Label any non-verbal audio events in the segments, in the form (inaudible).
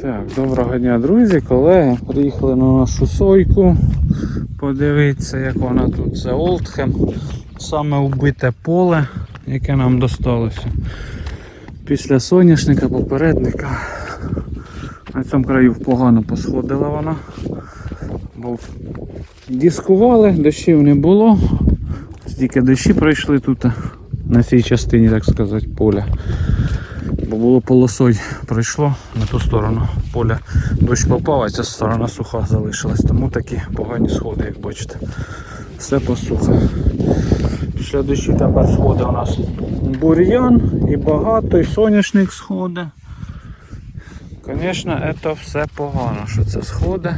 Так, доброго дня, друзі, колеги. Приїхали на нашу сойку. Подивитися, як вона тут. Це Олдхем. Саме вбите поле, яке нам досталося. Після соняшника, попередника. На цьому краю погано посходила вона. Бо дискували, дощів не було. Тільки дощі пройшли тут на цій частині, так сказати, поля. Бо було полосой пройшло на ту сторону поля. Дощ попав, а ця сторона суха залишилась. Тому такі погані сходи, як бачите. Все посухе. Після дощі тепер сходи у нас бур'ян і багато, і соняшник сходи. Звісно, це все погано, що це сходи.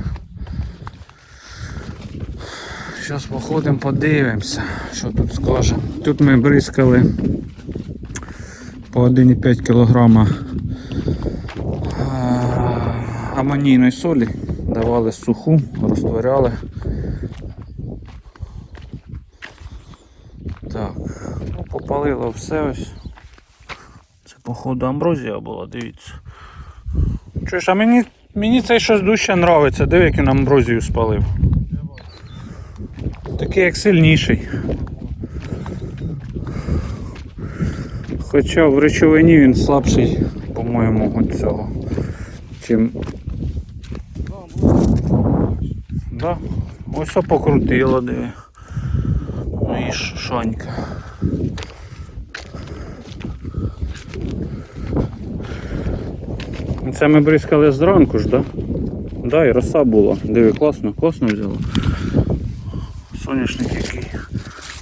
Зараз походимо, подивимося, що тут скажемо. Тут ми бризкали по 1,5 кг амонійної солі, давали суху, розтворяли. Так, ну попалило все ось. Це походу амброзія була, дивіться. Чуєш, а мені, мені цей щось дужче нравиться, диви, як він амброзію спалив. Такий як сильніший. Хоча в речовині він слабший, по-моєму, від цього. Чим. Да? Ось покрутило, диви. Ну і шанька. Це ми бризкали зранку ж, да? Да, і роса була. Диви, класно, класно взяло. Соняшник який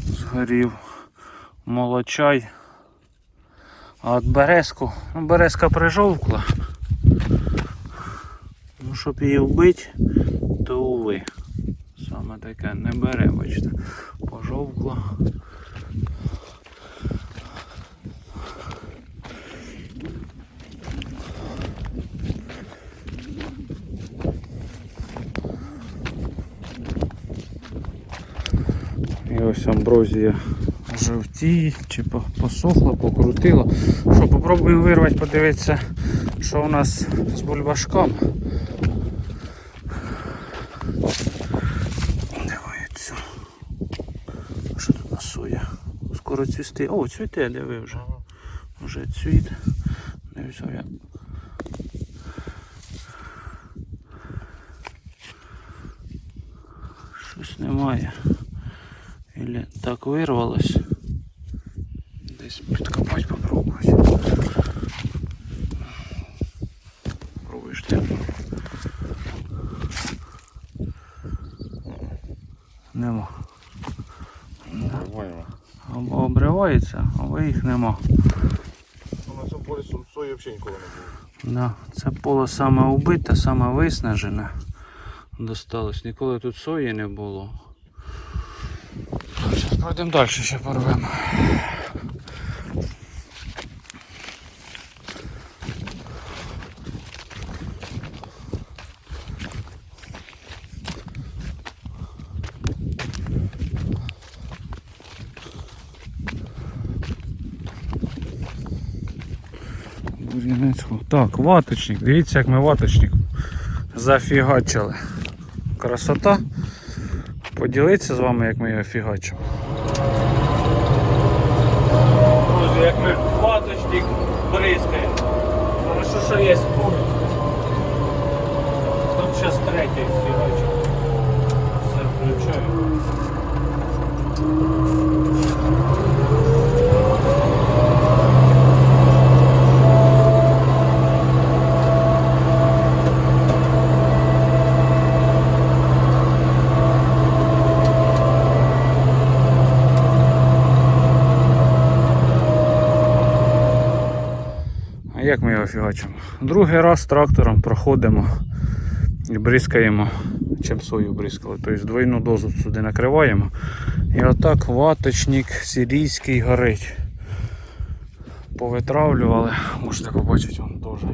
згорів. Молочай. А от березку, ну березка прижовкла. Ну, щоб її вбити, то уви. Саме таке не бере, бачите. Пожовкла. І ось амброзія жовтіє, чи по- посохла, покрутила. Що, попробуємо вирвати, подивитися, що у нас з бульбашком. Дивіться. Що тут на соя? Скоро цвісти. О, цвіте, диви вже. Вже цвіт. Дивіться, я. Щось немає. Или так вирвалось. Десь підкопати попробувати. Пробуєш ти. Нема. Нормально. Або обривається, або їх нема. На цьому полі сої взагалі ніколи не було. Да, це поле саме убите, саме виснажене. Досталось. Ніколи тут сої не було. Зараз пройдемо далі, ще порвемо. Бур'янецьку. Так, ваточник. Дивіться, як ми ваточник зафігачили. Красота. Поділитися з вами, як ми його фігачимо. Друзі, як ми ваточник бризкаємо. Хорошо, що є пульт. Тут зараз третій фігачимо. Все включаю. Фігачимо? Другий раз трактором проходимо і бризкаємо, чим сою бризкали. Тобто двойну дозу сюди накриваємо. І отак ваточник сирійський горить. Повитравлювали, можете побачити, він теж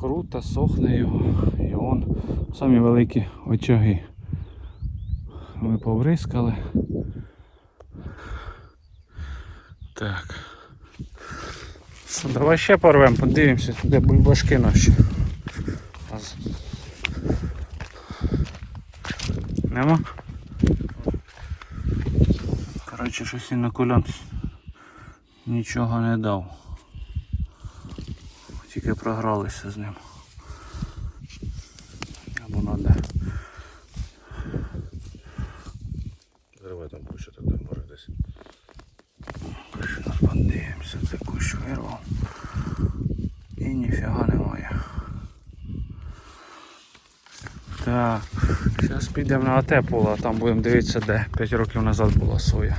круто, сохне його. І он самі великі очаги. Ми побризкали. Так. Давай ще порвемо, подивимося, де бульбашки наші. Нема? Коротше, щось інокулянт нічого не дав. Тільки програлися з ним. Або надо. Зривай там куча тоді, може десь. Зараз подивимося, це кущ вирвав. І ніфіга немає. Так, зараз підемо на АТ поле, а там будемо дивитися, де 5 років назад була соя.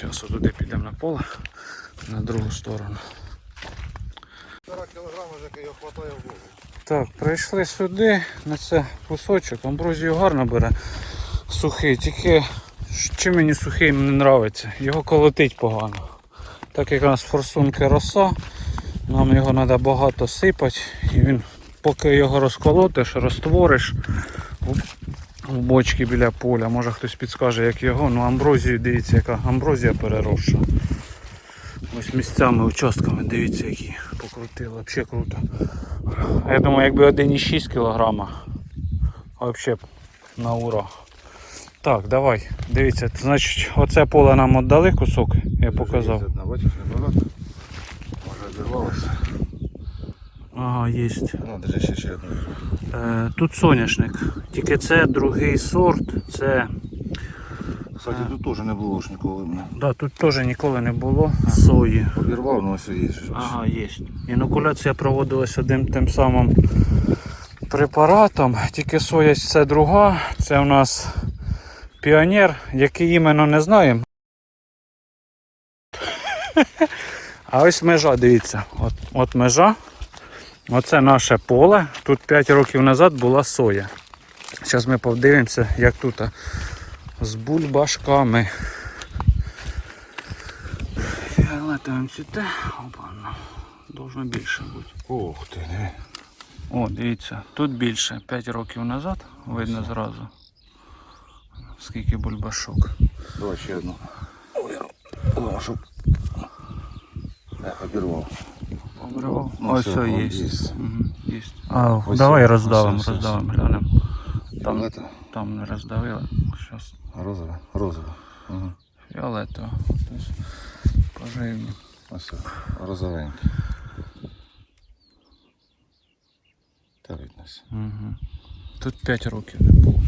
Зараз отуди підемо на поле, на другу сторону. Півтора кілограма вже його хватає в голову. Так, прийшли сюди, на це кусочок. Амброзію гарно бере. Сухий, тільки чим мені сухий не подобається. Його колотить погано. Так як у нас форсунки роса, нам його треба багато сипати. І він, поки його розколотиш, розтвориш в, бочки біля поля. Може хтось підскаже, як його. Ну амброзію, дивіться, яка амброзія переросша. Ось місцями, участками, дивіться, які покрутили, взагалі круто. Я думаю, якби 1,6 кг. Взагалі на ура. Так, давай. Дивіться, значить, оце поле нам віддали кусок, я показав. Може. Ага, є. Ну, держи ще ще одну. Е, тут соняшник. Тільки це другий сорт. Це. Кстати, тут теж не було ж ніколи. мене. Да, тут теж ніколи не було сої. Обірвав, ну ось є. Ага, є. Інокуляція проводилася одним тим самим препаратом, тільки соя це друга. Це у нас піонер, який іменно не знаємо. (laughs) А ось межа, дивіться. От, от межа. Оце наше поле. Тут 5 років назад була соя. Зараз ми подивимося, як тут з бульбашками. Фіолетовим цвіте. Опа, ну, должно більше бути. Ох ти, не. О, дивіться, тут більше 5 років назад, видно зразу. Скільки бульбашок. Давай ще одну. О, щоб... Я обірвав. Обривав. Ось все, є. є. А, Ось давай все, роздавимо, ось роздавимо, глянемо. Там, там не роздавили. Щас Розова. Розова. Ага. фіолетово. Поживні. Ось. Розовенький. Та виднося. Угу. Тут 5 років не було.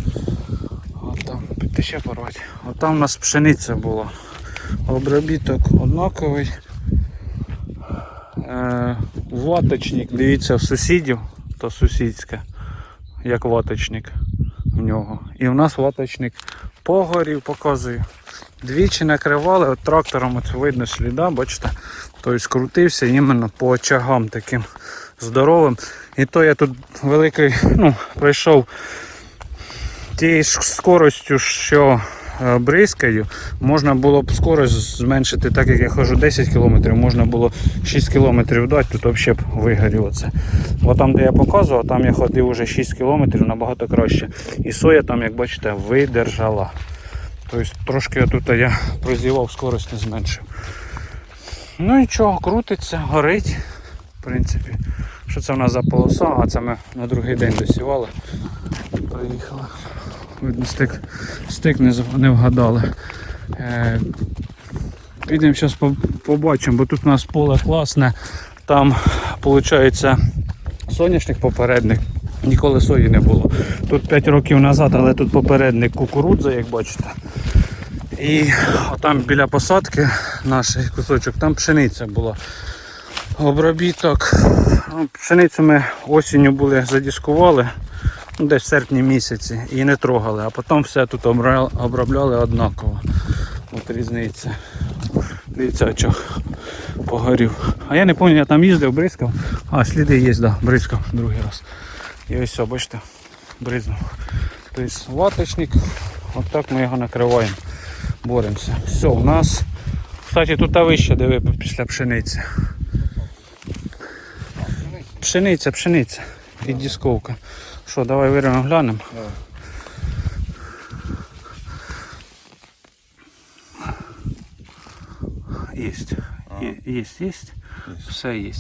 А там, ти ще порвати. А там у нас пшениця була. Обробіток однаковий. Е, ваточник, дивіться, в сусідів, то сусідське, як ваточник в нього. І в нас ваточник погорів, показую. Двічі накривали, от трактором от видно сліда, бачите, тобто скрутився іменно по очагам таким здоровим. І то я тут великий, ну, пройшов тією ж скоростю, що бризкаю, можна було б скорость зменшити, так як я ходжу 10 км, можна було 6 км дати, тут взагалі б вигоріло це. Бо там, де я показував, там я ходив уже 6 км набагато краще. І соя там, як бачите, видержала. Тобто трошки тут я прозівав, скорость не зменшив. Ну і чого, крутиться, горить. В принципі. Що це в нас за полоса, а це ми на другий день досівали. Приїхали. Видно, стик, стик не, не вгадали. Е, підемо зараз побачимо, бо тут у нас поле класне. Там виходить соняшник попередник. Ніколи сої не було. Тут 5 років назад, але тут попередник кукурудза, як бачите. І там біля посадки наш кусочок, там пшениця була. Обробіток. Ну, Пшеницю ми осінню були задіскували, десь в серпні місяці і не трогали, а потім все тут обробляли однаково. От різниця. Дивіться, очах погорів. А я не пам'ятаю, я там їздив, бризкав. А, сліди є, да, бризкав другий раз. І ось все, бачите, бризнув. Тобто ваточник, от так ми його накриваємо, боремося. Все, у нас, кстати, тут та вище, де ви після пшениці. Пшениця, пшениця і дісковка. Що, давай вирвемо глянемо. Єсть. Є, єсть, єсть. Все є.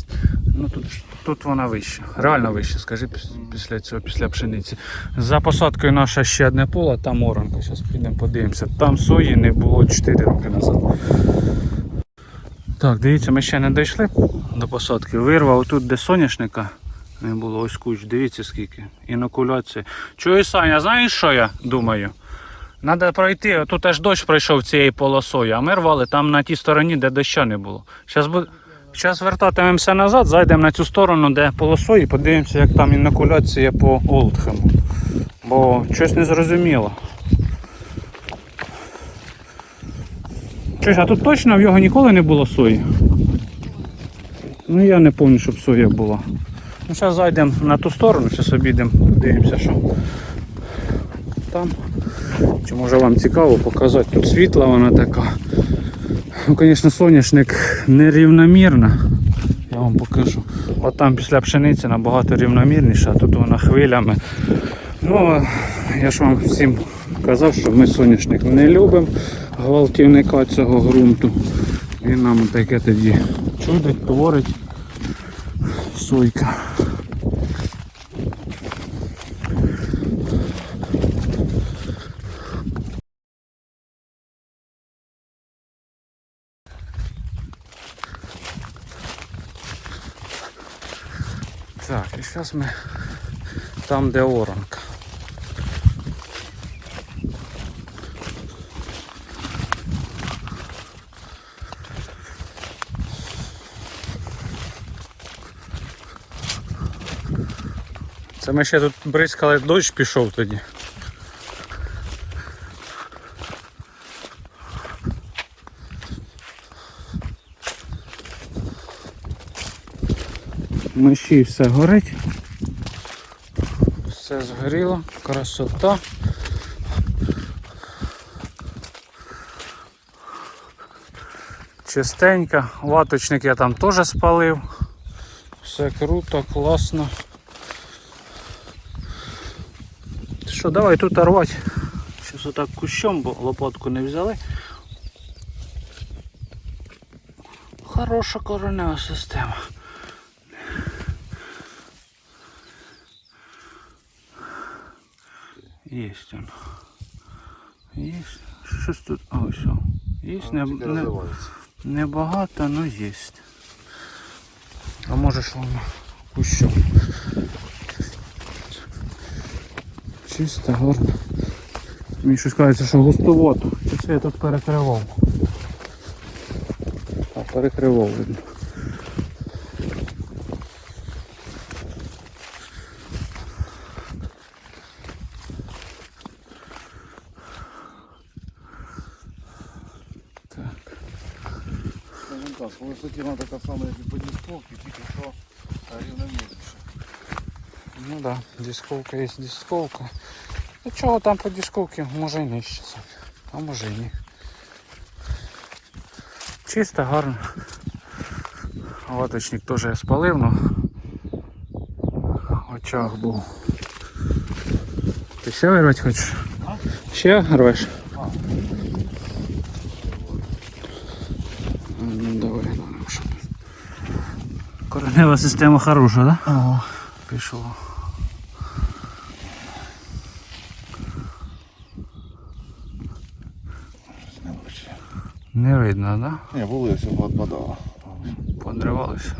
Ну тут, тут вона вища. Реально вища, скажи після цього, після пшениці. За посадкою наша ще одне поле, там оранка. Зараз підемо подивимося. Там сої не було 4 роки назад. Так, дивіться, ми ще не дійшли до посадки. Вирва отут, де соняшника не було, ось куч, дивіться скільки. Інокуляція. Чуєш, Саня, знаєш що я думаю? Треба пройти, тут аж дощ пройшов цією полосою, а ми рвали там на тій стороні, де доща не було. Зараз вертатимемося назад, зайдемо на цю сторону, де полосою, і подивимося, як там інокуляція по Олдхему. Бо щось не зрозуміло. Чуєш, а тут точно в його ніколи не було сої? Ну я не пам'ятаю, щоб соя була. Ну зараз зайдемо на ту сторону, зараз обійдемо, подивимося, що там. Чи може вам цікаво показати, тут світла вона така. Ну, звісно, соняшник нерівномірна. Я вам покажу. От там після пшениці набагато рівномірніша, а тут вона хвилями. Ну, я ж вам всім казав, що ми соняшник не любимо гвалтівника цього ґрунту. Він нам таке тоді чудить, творить сойка. Так, і зараз ми там, де оранка. Це ми ще тут бризкали, дощ пішов тоді. Миші все горить. Все згоріло, красота. Чистенько, ваточник я там теж спалив. Все круто, класно. Що, давай тут рвати. Зараз отак кущом, бо лопатку не взяли. Хороша коренева система. Есть он. Есть. Щось тут. А, ось. о. Есть. Не, не, небагато, але є. А може ж воно кущом. Чисто, гарно. Мені щось кажеться, що густовато. Чи це я тут перекривав? А, перекривав видно. Так. Так, висотіна така сама, як і по дисковці, тільки що рівномірніше. Ну да, дисковка є дисковка. Ну чого там по дисковці може і нижче. А може і ні. Чисто, гарно. Латочник теж я спалив, но в очах був. Ти ще вирвати хочеш? Ще рвеш? А. Ну давай, ну, щоб. Коренева система хороша, да? Ага. Пішло. Не видно, да? Ні, були все відпадало. Подривалися.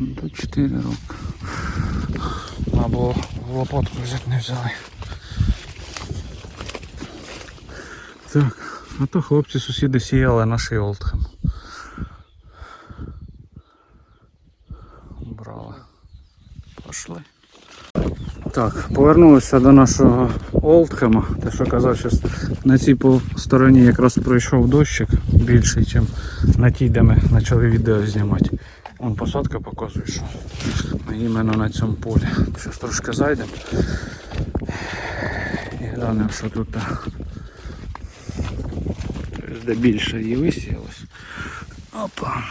До 4 роки. Або лопатку взяти не взяли. Так, а то хлопці сусіди сіяли наш Олдхем. Брали. Пошли. Так, повернулися до нашого Олдхема. Те, що казав, що на цій по стороні якраз пройшов дощик більший, ніж на тій, де ми почали відео знімати. Вон посадка показує, що іменно на цьому полі. Зараз трошки зайдемо. І глянемо, що тут. Де більше її висіялось. Опа.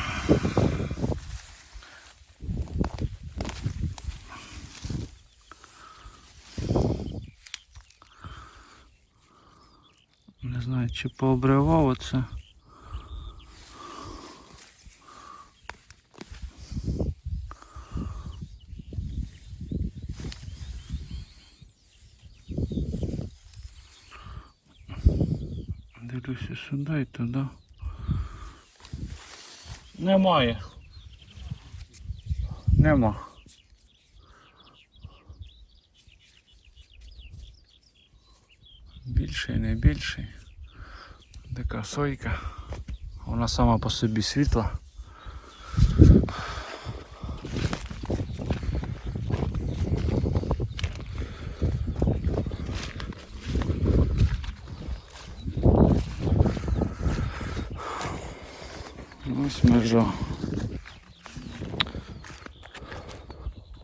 Чи пообривав оце. Дивлюся сюди і туди. Немає. Нема. Більший, не більший. Така сойка. Вона сама по собі світла. Ось межа.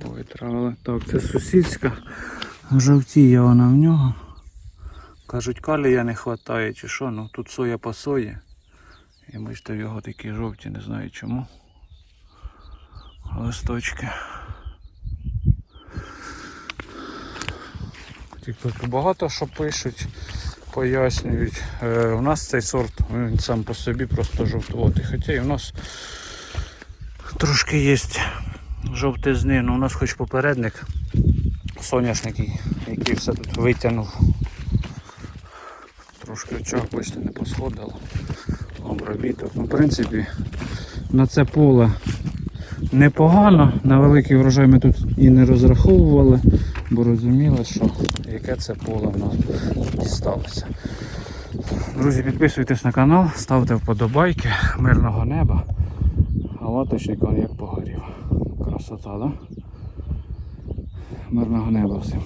Витравили. Так, це сусідська. Жовтіє вона в нього. Кажуть, калія не вистачає чи що, ну тут соя по сої. І бачите, в його такі жовті, не знаю чому. Листочки. Тільки багато що пишуть, пояснюють. Е, у нас цей сорт він сам по собі просто жовтуватий. Хоча і у нас трошки є жовтизни, ну у нас хоч попередник соняшник, який все тут витягнув. Трошки очах, бачите, не посходило. Обробіток. Ну, в принципі, на це поле непогано. На великий врожай ми тут і не розраховували, бо розуміли, що яке це поле в нас дісталося. Друзі, підписуйтесь на канал, ставте вподобайки, мирного неба. А латочник он як погорів. Красота, да? Мирного неба всім.